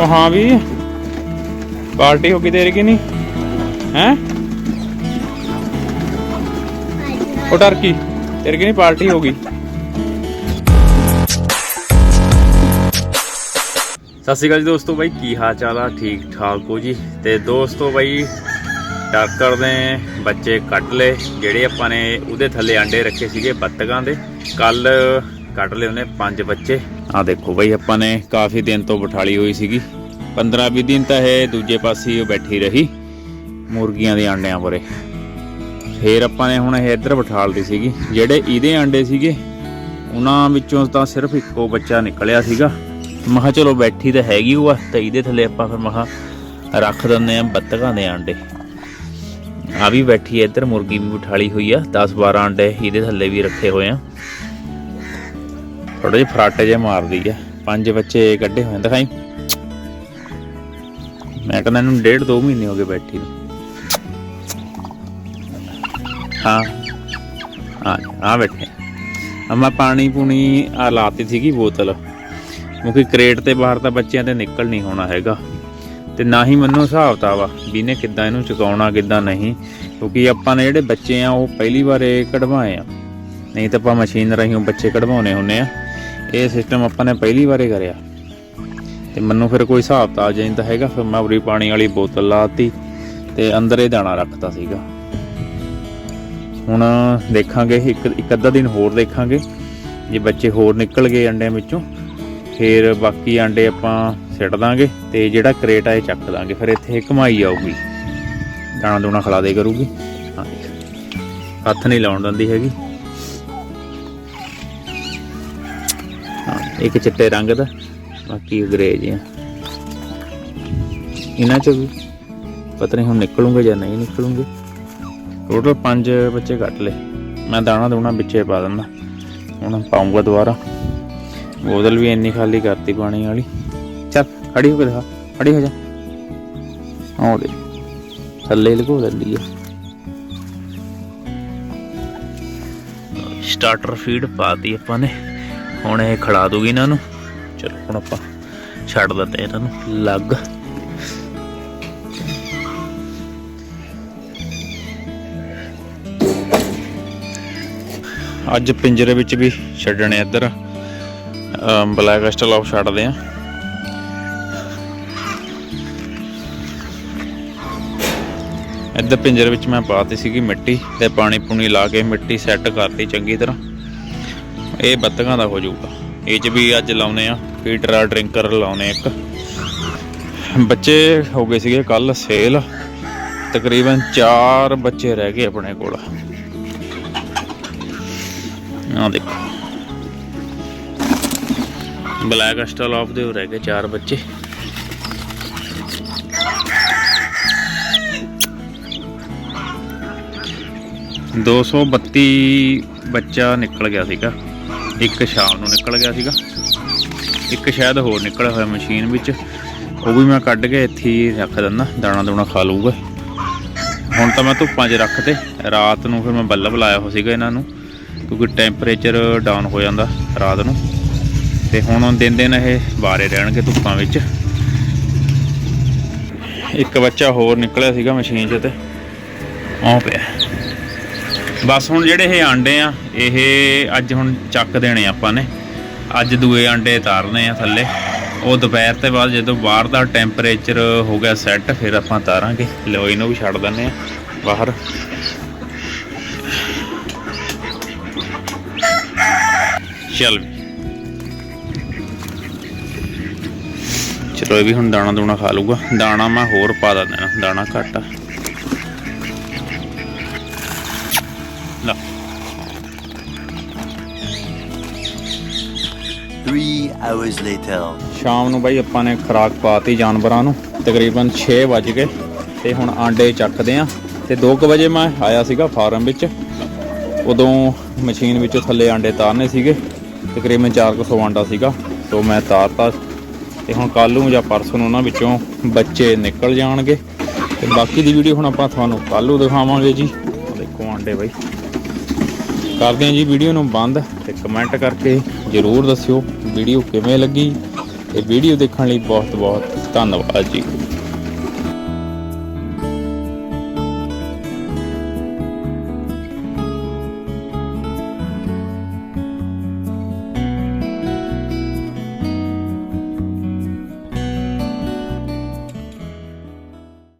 ਉਹ ਹਾਂ ਵੀ। ਪਾਰਟੀ ਹੋ ਗਈ ਤੇਰੀ ਕਿ ਨਹੀਂ? ਹੈ? ਉਹ ਟਰਕੀ, ਤੇਰੀ ਕਿ ਨਹੀਂ ਪਾਰਟੀ ਹੋ ਗਈ? ਸਤਿ ਸ਼੍ਰੀ ਅਕਾਲ ਜੀ ਦੋਸਤੋ ਬਾਈ, ਕੀ ਹਾਲ ਚਾਲ ਆ? ਠੀਕ ਠਾਕ ਹੋ ਜੀ। ਤੇ ਦੋਸਤੋ ਬਾਈ ਟਾਕਰ ਦੇ ਬੱਚੇ ਕੱਟ ਲਏ, ਜਿਹੜੇ ਆਪਾਂ ਨੇ ਉਹਦੇ ਥੱਲੇ ਆਂਡੇ ਰੱਖੇ ਸੀਗੇ ਬੱਤਕਾਂ ਦੇ। ਕੱਲ ਕੱਢ ਲਏ ਉਹਨੇ ਪੰਜ ਬੱਚੇ। ਆ ਦੇਖੋ ਬਈ, ਆਪਾਂ ਨੇ ਕਾਫੀ ਦਿਨ ਤੋਂ ਬਿਠਾਲੀ ਹੋਈ ਸੀਗੀ। 15 20 ਦਿਨ ਤਾਂ ਇਹ ਦੂਜੇ ਪਾਸੇ ਉਹ ਬੈਠੀ ਰਹੀ ਮੁਰਗੀਆਂ ਦੇ ਆਂਡਿਆਂ ਪਰੇ। ਫੇਰ ਆਪਾਂ ਨੇ ਹੁਣ ਇਹ ਇੱਧਰ ਬਿਠਾਲਦੀ ਸੀਗੀ। ਜਿਹੜੇ ਇਹਦੇ ਆਂਡੇ ਸੀਗੇ, ਉਹਨਾਂ ਵਿੱਚੋਂ ਤਾਂ ਸਿਰਫ ਇੱਕੋ ਬੱਚਾ ਨਿਕਲਿਆ ਸੀਗਾ। ਮੈਂ ਚਲੋ ਬੈਠੀ ਤਾਂ ਹੈਗੀ ਉਹ ਆ, ਤਾਂ ਇਹਦੇ ਥੱਲੇ ਆਪਾਂ ਫਿਰ ਮੈਂ ਕਿਹਾ ਰੱਖ ਦਿੰਦੇ ਆ ਬੱਤਕਾਂ ਦੇ ਆਂਡੇ। ਆ ਵੀ ਬੈਠੀ ਹੈ ਇੱਧਰ, ਮੁਰਗੀ ਵੀ ਬਿਠਾਲੀ ਹੋਈ ਆ 10 12 ਆਂਡੇ ਇਹਦੇ ਥੱਲੇ ਵੀ ਰੱਖੇ ਹੋਏ ਆ। ਥੋੜੇ ਜਿਹੇ ਫਰਾਟੇ ਜੇ ਮਾਰਦੀ ਆ। ਪੰਜ ਬੱਚੇ ਕੱਢੇ ਹੋਏ ਦਿਖਾਈ। ਮੈਂ ਕਹਿੰਦਾ ਇਹਨੂੰ ਡੇਢ ਦੋ ਮਹੀਨੇ ਹੋ ਗਏ ਬੈਠੀ ਨੂੰ। ਹਾਂ। ਆ ਆ ਬੈਠੇ। ਆ ਪਾਣੀ ਪੂਣੀ ਆ ਲਾਤੀ ਸੀਗੀ ਬੋਤਲ। ਕਿਉਂਕਿ ਕ੍ਰੇਟ ਤੇ ਬਾਹਰ ਤਾਂ ਬੱਚਿਆਂ ਤੇ ਨਿਕਲ ਨਹੀਂ ਹੋਣਾ ਹੈਗਾ। ਤੇ ਨਾ ਹੀ ਮੈਨੂੰ ਹਿਸਾਬ ਤਾ ਵਾ ਵੀ ਨੇ ਕਿੱਦਾਂ ਇਹਨੂੰ ਚੁਕਾਉਣਾ, ਕਿੱਦਾਂ ਨਹੀਂ। ਕਿਉਂਕਿ ਆਪਾਂ ਨੇ ਜਿਹੜੇ ਬੱਚੇ ਆ, ਉਹ ਪਹਿਲੀ ਵਾਰ ਕਢਵਾਏ ਆ। ਨਹੀਂ ਤਾਂ ਆਪਾਂ ਮਸ਼ੀਨ ਰਾਹੀਂ ਬੱਚੇ ਕਢਵਾਉਣੇ ਹੁੰਨੇ ਆ। ਇਹ ਸਿਸਟਮ ਆਪਾਂ ਨੇ ਪਹਿਲੀ ਵਾਰੇ ਕਰਿਆ। ਤੇ ਮੈਨੂੰ ਫਿਰ ਕੋਈ ਹਿਸਾਬ ਤਾਂ ਜਾਂਦਾ ਹੈਗਾ, ਫਿਰ ਮੈਂ ਉਰੀ ਪਾਣੀ ਵਾਲੀ ਬੋਤਲ ਲਾਤੀ ਤੇ ਅੰਦਰ ਇਹ ਦਾਣਾ ਰੱਖਤਾ ਸੀਗਾ। ਹੁਣ ਦੇਖਾਂਗੇ, ਇੱਕ ਇੱਕ ਅੱਧਾ ਦਿਨ ਹੋਰ ਦੇਖਾਂਗੇ। ਜੇ ਬੱਚੇ ਹੋਰ ਨਿਕਲ ਗਏ ਅੰਡਿਆਂ ਵਿੱਚੋਂ, ਫਿਰ ਬਾਕੀ ਆਂਡੇ ਆਪਾਂ ਸਿੱਟ ਦਾਂਗੇ ਤੇ ਜਿਹੜਾ ਕਰੇਟ ਆ ਇਹ ਚੱਕ ਦਾਂਗੇ। ਫਿਰ ਇੱਥੇ ਕਮਾਈ ਆਊਗੀ। ਦਾਣਾ ਦੂਣਾ ਖਿਲਾ ਦੇ ਕਰੂਗੀ। ਹਾਂ ਹੱਥ ਨਹੀਂ ਲਾਉਣ ਦਿੰਦੀ ਹੈਗੀ। ਇੱਕ ਚਿੱਟੇ ਰੰਗ ਦਾ, ਬਾਕੀ ਗ੍ਰੇ ਜਿਹਾ ਇਹਨਾਂ ਚੋਂ ਵੀ ਪਤਾ ਨਹੀਂ ਹੁਣ ਨਿਕਲੂਗੇ ਜਾਂ ਨਹੀਂ ਨਿਕਲੂਗੇ। ਟੋਟਲ 5 ਬੱਚੇ ਕੱਟ ਲਏ। ਮੈਂ ਦਾਣਾ ਦੂਣਾ ਵਿੱਚੇ ਪਾ ਦਿੰਦਾ। ਹੁਣ ਪਾਉਂਗਾ ਦੁਬਾਰਾ। ਬੋਤਲ ਵੀ ਇੰਨੀ ਖਾਲੀ ਕਰਤੀ ਪਾਣੀ ਵਾਲੀ। ਚੱਲ, ਖੜੀ ਹੋ ਕੇ ਦਿਖਾ। ਖੜੀ ਹੋ ਜਾ। ਆਹ ਦੇ ਥੱਲੇ ਲਗੋ ਲੈਂਦੀ ਹੈ ਸਟਾਰਟਰ ਫੀਡ ਪਾਤੀ ਆਪਾਂ ਨੇ। ਹੁਣ ਇਹ ਖੜਾ ਦੂਗੀ ਇਹਨਾਂ ਨੂੰ। ਚਲੋ, ਹੁਣ ਆਪਾਂ ਛੱਡ ਦਿੰਦੇ ਇਹਨਾਂ ਨੂੰ। ਲੱਗ। ਅੱਜ ਪਿੰਜਰੇ ਵਿੱਚ ਵੀ ਛੱਡਣੇ ਇੱਧਰ। ਬਲੈਕ ਐਸਟਲ ਆਫ ਛੱਡਦੇ ਆ। ਇੱਧਰ ਪਿੰਜਰੇ ਵਿੱਚ ਮੈਂ ਪਾਤੀ ਸੀਗੀ ਮਿੱਟੀ ਤੇ ਪਾਣੀ ਪੂਣੀ ਲਾ ਕੇ ਮਿੱਟੀ ਸੈੱਟ ਕਰਤੀ ਚੰਗੀ ਤਰ੍ਹਾਂ। ਇਹ ਬੱਤਕਾਂ ਦਾ ਹੋ ਜਾਊਗਾ। ਇਹ ਚ ਵੀ ਅੱਜ ਲਾਉਨੇ ਆ ਫੀਡਰ ਆ, ਡਰਿੰਕਰ ਲਾਉਨੇ ਇੱਕ। ਬੱਚੇ ਹੋ ਗਏ ਸੀਗੇ ਕੱਲ ਸੇਲ। ਤਕਰੀਬਨ 4 ਬੱਚੇ ਰਹਿ ਗਏ ਆਪਣੇ ਕੋਲ। ਆ ਦੇਖੋ। ਬਲੈਕ ਐਸਟਲ ਆਫ ਦੇ ਰਹਿ ਗਏ 4 ਬੱਚੇ। ਦੋ ਸੌ ਬੱਤੀ ਬੱਚਾ ਨਿਕਲ ਗਿਆ ਸੀਗਾ। ਇੱਕ ਸ਼ਾਮ ਨੂੰ ਨਿਕਲ ਗਿਆ ਸੀਗਾ। ਇੱਕ ਸ਼ਾਇਦ ਹੋਰ ਨਿਕਲਿਆ ਹੋਇਆ ਮਸ਼ੀਨ ਵਿੱਚ। ਉਹ ਵੀ ਮੈਂ ਕੱਢ ਕੇ ਇੱਥੇ ਹੀ ਰੱਖ ਦਿੰਦਾ, ਦਾਣਾ ਦੂਣਾ ਖਾ ਲਊਗਾ। ਹੁਣ ਤਾਂ ਮੈਂ ਧੁੱਪਾਂ 'ਚ ਰੱਖਤੇ ਰਾਤ ਨੂੰ ਫਿਰ ਮੈਂ ਬੱਲਬ ਲਾਇਆ ਹੋ ਸੀਗਾ ਇਹਨਾਂ ਨੂੰ, ਕਿਉਂਕਿ ਟੈਂਪਰੇਚਰ ਡਾਊਨ ਹੋ ਜਾਂਦਾ ਰਾਤ ਨੂੰ। ਤੇ ਹੁਣ ਦਿਨ ਦਿਨ ਇਹ ਬਾਰੇ ਰਹਿਣਗੇ ਧੁੱਪਾਂ ਵਿੱਚ। ਇੱਕ ਬੱਚਾ ਹੋਰ ਨਿਕਲਿਆ ਸੀਗਾ ਮਸ਼ੀਨ 'ਚ ਤੇ, ਆਉ ਪਿਆ। ਬਸ ਹੁਣ ਜਿਹੜੇ ਇਹ ਆਂਡੇ ਆ, ਇਹ ਅੱਜ ਹੁਣ ਚੱਕ ਦੇਣੇ ਆਪਾਂ ਨੇ। ਅੱਜ ਦੂਏ ਆਂਡੇ ਤਾਰਨੇ ਆ ਥੱਲੇ। ਉਹ ਦੁਪਹਿਰ ਤੇ ਬਾਅਦ ਜਦੋਂ ਬਾਹਰ ਦਾ ਟੈਂਪਰੇਚਰ ਹੋ ਗਿਆ ਸੈੱਟ ਫਿਰ ਆਪਾਂ ਤਾਰਾਂਗੇ। ਲੋ ਇਹਨੂੰ ਵੀ ਛੱਡ ਦਿੰਨੇ ਆ ਬਾਹਰ। ਚੱਲ ਚਲੋ, ਇਹ ਵੀ ਹੁਣ ਦਾਣਾ ਦੂਣਾ ਖਾ ਲੂਗਾ ਦਾਣਾ ਮੈਂ ਹੋਰ ਪਾ ਦਿੰਦਾ, ਦਾਣਾ ਘੱਟ ਆ। 3 hours ਸ਼ਾਮ ਨੂੰ ਬਾਈ ਆਪਾਂ ਨੇ ਖਰਾਕ ਪਾਤੀ ਜਾਨਵਰਾਂ ਨੂੰ। ਤਕਰੀਬਨ 6 ਵਜ ਕੇ ਤੇ ਹੁਣ ਆਂਡੇ ਚੱਕਦੇ ਆ। ਤੇ 2:00 ਵਜੇ ਮੈਂ ਆਇਆ ਸੀਗਾ ਫਾਰਮ ਵਿੱਚ। ਉਦੋਂ ਮਸ਼ੀਨ ਵਿੱਚੋਂ ਥੱਲੇ ਆਂਡੇ ਤਾਰਨੇ ਸੀਗੇ। ਤਕਰੀਬਨ 400 ਆਂਡਾ ਸੀਗਾ। ਸੋ ਮੈਂ ਤਾਰਤਾ। ਤੇ ਹੁਣ ਕੱਲ ਨੂੰ ਜਾਂ ਪਰਸੋਂ ਨੂੰ ਉਹਨਾਂ ਵਿੱਚੋਂ ਬੱਚੇ ਨਿਕਲ ਜਾਣਗੇ। ਤੇ ਬਾਕੀ ਦੀ ਵੀਡੀਓ ਹੁਣ ਆਪਾਂ ਤੁਹਾਨੂੰ ਕੱਲ ਨੂੰ ਦਿਖਾਵਾਂਗੇ ਜੀ। ਦੇਖੋ ਆਂਡੇ ਬਾਈ। ਕਰਦੇ ਹਾਂ ਜੀ, ਵੀਡੀਓ ਨੂੰ ਬੰਦ ਤੇ ਕਮੈਂਟ ਕਰਕੇ ਜਰੂਰ ਦੱਸਿਓ ਵੀਡੀਓ ਕਿਵੇਂ ਲੱਗੀ। ਤੇ ਵੀਡੀਓ ਦੇਖਣ ਲਈ ਬਹੁਤ ਬਹੁਤ ਧੰਨਵਾਦ ਜੀ।